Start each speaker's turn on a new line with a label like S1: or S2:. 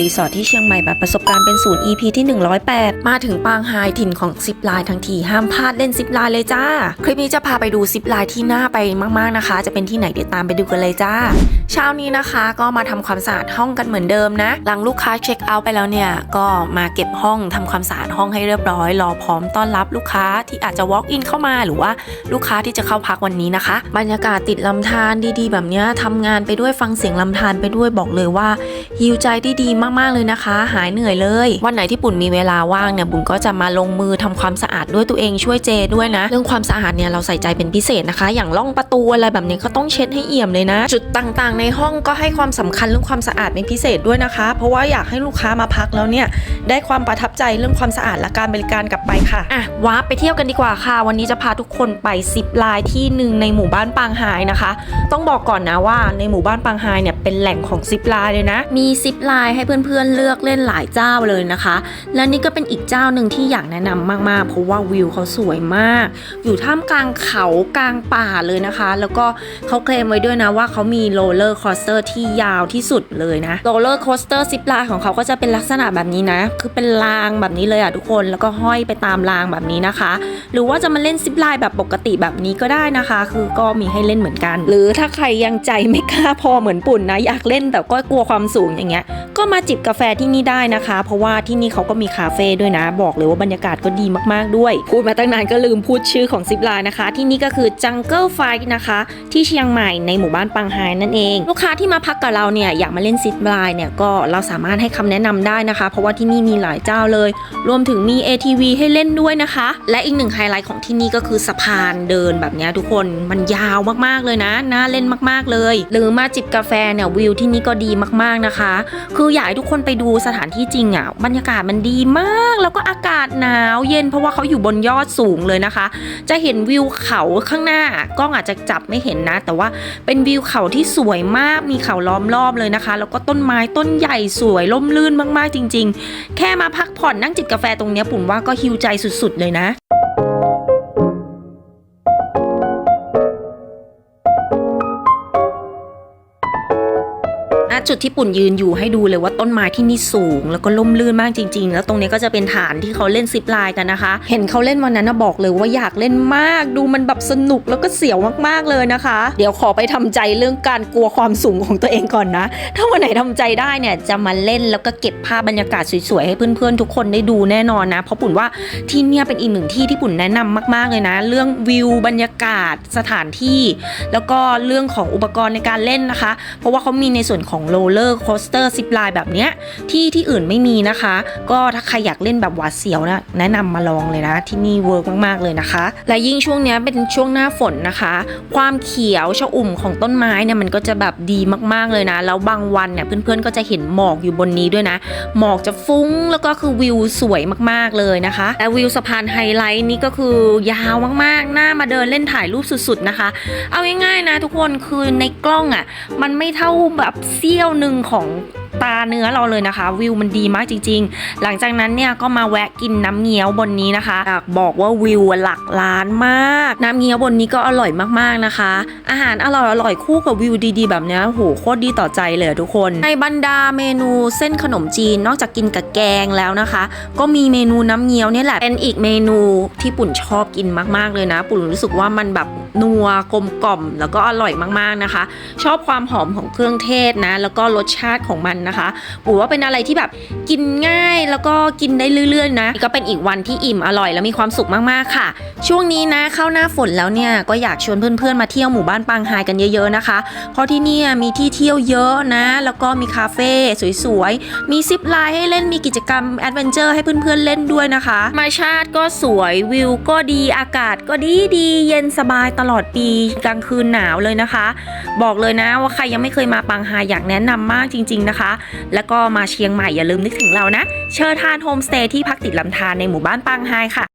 S1: รีสอร์ทที่เชียงใหม่แบบประสบการณ์เป็นศูนย์ EP ที่ 108 มาถึงปางไฮถิ่นของซิปไลน์ทั้งทีห้ามพลาดเล่นซิปไลน์เลยจ้า คลิปนี้จะพาไปดูซิปไลน์ที่น่าไปมากๆนะคะ จะเป็นที่ไหนเดี๋ยวตามไปดูกันเลยจ้า เช้านี้นะคะก็มาทำความสะอาดห้องกันเหมือนเดิมนะ หลังลูกค้าเช็คเอาท์ไปแล้วเนี่ย ก็มาเก็บห้องทำความสะอาดห้องให้เรียบร้อย รอพร้อมต้อนรับลูกค้าที่อาจจะ walk in เข้ามาหรือว่าลูกค้าที่จะเข้าพักวันนี้นะคะ บรรยากาศติดลำธารดีๆ แบบเนี้ยทำงานไปด้วยฟังเสียงลำธารไปด้วยบอกเลยว่าฮิวใจได้ดีมากๆเลยนะคะ หายเหนื่อยเลย วันไหนที่ปุ่นมีเวลาว่างเนี่ยบุญก็จะมาลงมือทำความสะอาดด้วยตัวเองช่วยเจด้วยนะ เรื่องความสะอาดเนี่ยเราใส่ใจเป็นพิเศษนะคะ อย่างล่องประตูอะไรแบบนี้ก็ต้องเช็ดให้เอี่ยมเลยนะ จุดต่างๆ ในห้องก็ให้ความสำคัญเรื่องความสะอาดเป็นพิเศษด้วยนะคะ เพราะว่าอยากให้ลูกค้ามาพักแล้วเนี่ยได้ความประทับใจเรื่องความสะอาดและการบริการกลับไปค่ะอะว้าไปเที่ยวกันดีกว่าค่ะ วันนี้จะพาทุกคนไปซิปลน์ที่หนึ่งในหมู่บ้านปางไฮนะคะ ต้องบอกก่อนนะว่าในหมู่บ้านปางไฮเนี่ยเป็นแหล่งของซิปลน์เลยนะ มีซิปลน์ให้เพื่อนๆเลือกเล่นหลายเจ้าเลยนะคะ และนี่ก็เป็นอีกเจ้าหนึ่งที่อยากแนะนำมากๆ เพราะว่าวิวเขาสวยมาก อยู่ท่ามกลางเขากลางป่าเลยนะคะ แล้วก็เขาเคลมไว้ด้วยนะว่าเขามีโรลเลอร์คอสเตอร์ที่ยาวที่สุดเลยนะโรลเลอร์คอสเตอร์ซิปไลน์ของเขาก็จะเป็นลักษณะแบบนี้นะ คือเป็นรางแบบนี้เลยอะทุกคนแล้วก็ห้อยไปตามรางแบบนี้นะคะ หรือว่าจะมาเล่นซิปไลน์แบบปกติแบบนี้ก็ได้นะคะ คือก็มีให้เล่นเหมือนกัน หรือถ้าใครยังใจไม่กล้าพอเหมือนปุ่นนะอยากเล่นแต่ก็กลัวความสูงอย่างเงี้ยก็มาจิบกาแฟที่นี่ได้นะคะ เพราะว่าที่นี่เขาก็มีคาเฟ่ด้วยนะ บอกเลยว่าบรรยากาศก็ดีมากๆด้วย พูดมาตั้งนานก็ลืมพูดชื่อของซิปไลน์นะคะ ที่นี่ก็คือ Jungle Fight นะคะ ที่เชียงใหม่ในหมู่บ้านปังไฮนั่นเอง ลูกค้าที่มาพักกับเราเนี่ยอยากมาเล่นซิปไลน์เนี่ยก็เราสามารถให้คำแนะนำได้นะคะ เพราะว่าที่นี่มีหลายเจ้าเลย รวมถึงมี ATV ให้เล่นด้วยนะคะ และอีกหนึ่งไฮไลท์ของที่นี่ก็คือสะพานเดินแบบนี้ทุกคนมันยาวมากๆเลยนะน่าเล่นมากๆเลย หรือมาจิบกาแฟเนี่ยวิวที่นี่ก็ดีมากๆนะคะ คืออยากให้ทุกคนไปดูสถานที่จริงอะบรรยากาศมันดีมาก แล้วก็อากาศหนาวเย็นเพราะว่าเขาอยู่บนยอดสูงเลยนะคะ จะเห็นวิวเขาข้างหน้ากล้องอาจจะจับไม่เห็นนะ แต่ว่าเป็นวิวเขาที่สวยมากมีเขาล้อมรอบเลยนะคะ แล้วก็ต้นไม้ต้นใหญ่สวยร่มรื่นมากๆจริง ๆ แค่มาพักผ่อนนั่งจิบกาแฟตรงเนี้ยปุ่นว่าก็ฮิวใจสุดๆเลยนะ จุดที่ปุ่นยืนอยู่ให้ดูเลยว่าต้นไม้ที่นี่สูง แล้วก็ล่มลื่นมากจริง ๆ แล้วตรงนี้ก็จะเป็นฐานที่เขาเล่นซิปไลน์กันนะคะ เห็นเขาเล่นวันนั้นนะบอกเลยว่าอยากเล่นมาก ดูมันแบบสนุกแล้วก็เสียวมากๆเลยนะคะ เดี๋ยวขอไปทำใจเรื่องการกลัวความสูงของตัวเองก่อนนะ ถ้าวันไหนทำใจได้เนี่ยจะมาเล่นแล้วก็เก็บภาพบรรยากาศสวยๆให้เพื่อนๆทุกคนได้ดูแน่นอนนะ เพราะปุ่นว่าที่เนี่ยเป็นอีกหนึ่งที่ที่ปุ่นแนะนำมาก ๆเลยนะ เรื่องวิวบรรยากาศสถานที่ แล้วก็เรื่องของอุปกรณ์ในการเล่นนะคะ เพราะว่าเขามีในส่วนของโรลเลอร์โคสเตอร์ซิปไลน์แบบเนี้ยที่ที่อื่นไม่มีนะคะ ก็ถ้าใครอยากเล่นแบบหวาดเสียวนะแนะนำมาลองเลยนะ ที่นี่เวิร์กมากๆเลยนะคะ และยิ่งช่วงเนี้ยเป็นช่วงหน้าฝนนะคะ ความเขียวชอุ่มของต้นไม้เนี่ยมันก็จะแบบดีมากๆเลยนะ แล้วบางวันเนี่ยเพื่อนๆก็จะเห็นหมอกอยู่บนนี้ด้วยนะ หมอกจะฟุ้งแล้วก็คือวิวสวยมากๆเลยนะคะแต่วิวสะพานไฮไลท์นี่ก็คือยาวมากๆน่ามาเดินเล่นถ่ายรูปสุดๆนะคะ เอาง่ายๆนะทุกคนคือในกล้องอะมันไม่เท่าแบบเสี้ยวหนึ่งของ ตาเนื้อเราเลยนะคะ วิวมันดีมากจริง ๆ หลังจากนั้นเนี่ยก็มาแวะกินน้ำเงี้ยวบนนี้นะคะอยากบอกว่าวิวหลักล้านมาก น้ำเงี้ยวบนนี้ก็อร่อยมากๆนะคะ อาหารอร่อยอร่อยคู่กับวิวดีๆ แบบเนี้ยโหโคตรดีต่อใจเลยทุกคน ในบรรดาเมนูเส้นขนมจีนนอกจากกินกับแกงแล้วนะคะ ก็มีเมนูน้ำเงี้ยวนี่แหละเป็นอีกเมนูที่ปุ่นชอบกินมากๆเลยนะ ปุ่นรู้สึกว่ามันแบบนัวกลมกล่อมแล้วก็อร่อยมากๆนะคะ ชอบความหอมของเครื่องเทศนะ แล้วก็รสชาติของมันนะคะปู่ว่าเป็นอะไรที่แบบกินง่ายแล้วก็กินได้เรื่อยๆนะก็เป็นอีกวันที่อิ่มอร่อยแล้วมีความสุขมากๆค่ะ ช่วงนี้นะเข้าหน้าฝนแล้วเนี่ยก็อยากชวนเพื่อนๆมาเที่ยวหมู่บ้านปางไฮกันเยอะๆนะคะ เพราะที่นี่มีที่เที่ยวเยอะนะ แล้วก็มีคาเฟ่สวยๆ มีซิปไลน์ให้เล่นมีกิจกรรมแอดเวนเจอร์ให้เพื่อนๆเล่นด้วยนะคะธรรมาชาติก็สวยวิวก็ดีอากาศก็ดีดีเย็นสบายตลอดปีกลางคืนหนาวเลยนะคะ บอกเลยนะว่าใครยังไม่เคยมาปางไฮอยากแนะนำมากจริง ๆนะคะแล้วก็มาเชียงใหม่อย่าลืมนึกถึงเรานะ เชอร์ทานโฮมสเตย์ที่พักติดลำธารในหมู่บ้านปังไฮค่ะ